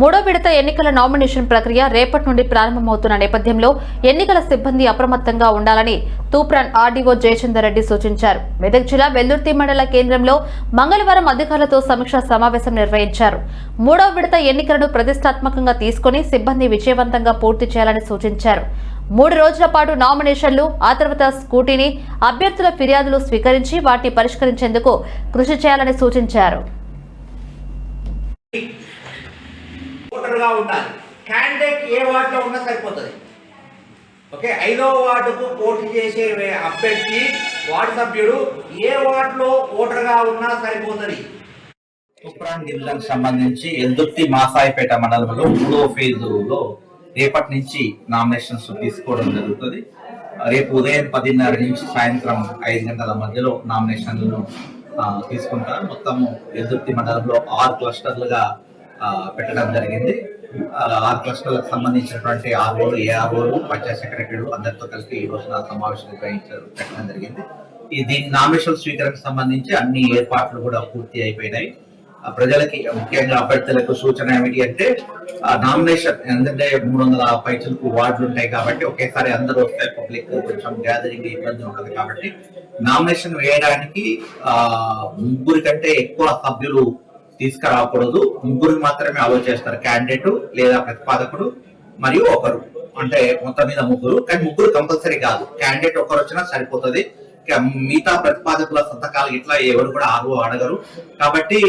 మూడో విడత ఎన్నికల నామినేషన్ ప్రక్రియ రేపటి నుండి ప్రారంభమవుతున్న నేపథ్యంలో ఎన్నికల సిబ్బంది అప్రమత్తంగా ఉండాలని తూప్రాన్ ఆర్డీఓ జయచందర్ రెడ్డి సూచించారు. మెదక్ జిల్లా వెల్దుర్తి మండల కేంద్రంలో మంగళవారం అధికారులతో సమీక్షా సమావేశం నిర్వహించారు. మూడో విడత ఎన్నికలను ప్రతిష్టాత్మకంగా తీసుకుని సిబ్బంది విజయవంతంగా పూర్తి చేయాలని సూచించారు. మూడు రోజుల పాటు నామినేషన్లు ఆ తర్వాత స్కూటీని అభ్యర్థుల ఫిర్యాదులు స్వీకరించి వాటిని పరిష్కరించేందుకు కృషి చేయాలని సూచించారు. ఓటర్గా ఉండాలి. క్యాండిడేట్ ఏ వార్డులో ఉన్నా సరిపోతుంది. ఓకే? ఐదో వార్డుకు పోటీ చేసే అభ్యర్థి వార్డు సభ్యుడు ఏ వార్డులో ఓటర్గా ఉన్నా సరిపోతుంది. తుప్రాన్ డివిజన్ సంబంధించి ఎల్దుర్తి మాసాయిపేట మండలంలో మూడో ఫేజులో రేపటి నుంచి నామినేషన్స్ తీసుకోవడం జరుగుతుంది. రేపు ఉదయం పదిన్నర నుంచి సాయంత్రం ఐదు గంటల మధ్యలో నామినేషన్లను తీసుకుంటారు. మొత్తము ఎల్దుర్తి మండలంలో ఆరు క్లస్టర్లుగా పెట్టడం జరిగింది. ఆ, ఆరు క్లస్టర్లకు సంబంధించినటువంటి ఆర్ఓలు ఏఆర్ఓలు పంచాయత్ సెక్రటరీలు అందరితో కలిసి ఈ రోజున సమావేశం నిర్వహించడం పెట్టడం జరిగింది. ఈ దీని నామినేషన్ స్వీకరణకు సంబంధించి అన్ని ఏర్పాట్లు కూడా పూర్తి అయిపోయినాయి. ఆ ప్రజలకి ముఖ్యంగా అభ్యర్థులకు సూచన ఏమిటి అంటే ఆ నామినేషన్ ఎందుకంటే మూడు వందల పైసలకు వార్డులు ఉంటాయి కాబట్టి ఒకేసారి అందరూ వస్తే పబ్లిక్ కొంచెం గ్యాదరింగ్ ఇబ్బంది ఉంటుంది కాబట్టి నామినేషన్ వేయడానికి ముగ్గురి కంటే ఎక్కువ సభ్యులు తీసుకురాకూడదు. ముగ్గురికి మాత్రమే అలో చేస్తారు క్యాండిడేట్ లేదా ప్రతిపాదకుడు మరియు ఒకరు. అంటే మొత్తం మీద ముగ్గురు. కానీ ముగ్గురు కంపల్సరీ కాదు. క్యాండిడేట్ ఒకరు వచ్చినా సరిపోతుంది. మిగతా ప్రతిపాదకుల సంతకాలు ఇట్లా ఎవరు కూడా ఆరు అడగరు. కాబట్టి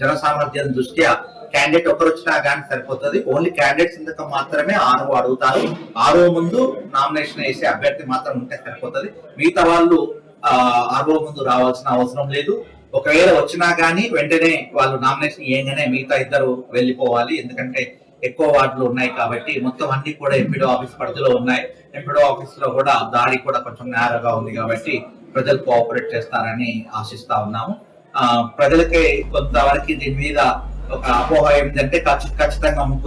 జన సామర్థ్యం దృష్ట్యా క్యాండిడేట్ ఒకరు వచ్చినా కానీ సరిపోతుంది. ఓన్లీ క్యాండిడేట్ సంతకం మాత్రమే ఆరు అడుగుతారు. ఆరో ముందు నామినేషన్ వేసే అభ్యర్థి మాత్రం ఉంటే సరిపోతుంది. మిగతా వాళ్ళు ఆ, ఆరో ముందు రావాల్సిన అవసరం లేదు. ఒకవేళ వచ్చినా కానీ వెంటనే వాళ్ళు నామినేషన్ ఏంగానే మిగతా ఇద్దరు వెళ్ళిపోవాలి. ఎందుకంటే ఎక్కువ వార్డులు ఉన్నాయి కాబట్టి మొత్తం అన్ని కూడా ఎంపీడో ఆఫీస్ పరిధిలో ఉన్నాయి. ఎంపీడో ఆఫీస్లో కూడా దాడి కూడా కొంచెం నేరగా ఉంది కాబట్టి ప్రజలు కోఆపరేట్ చేస్తారని ఆశిస్తా ఉన్నాము. ప్రజలకి కొంతవరకు దీని మీద ఒక అపోహ ఏంటంటే ఖచ్చితంగా ముగ్గురు